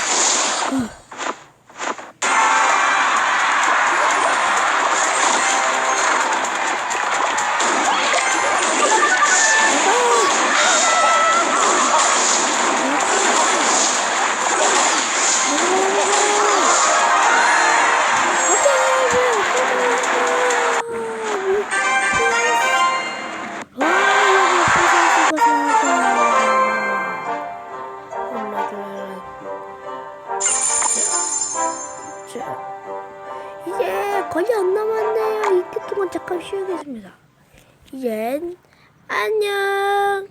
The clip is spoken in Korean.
Uh. 자, 이제 거의 안 남았네요. 이때 동안 잠깐 쉬어야겠습니다. 이젠 안녕.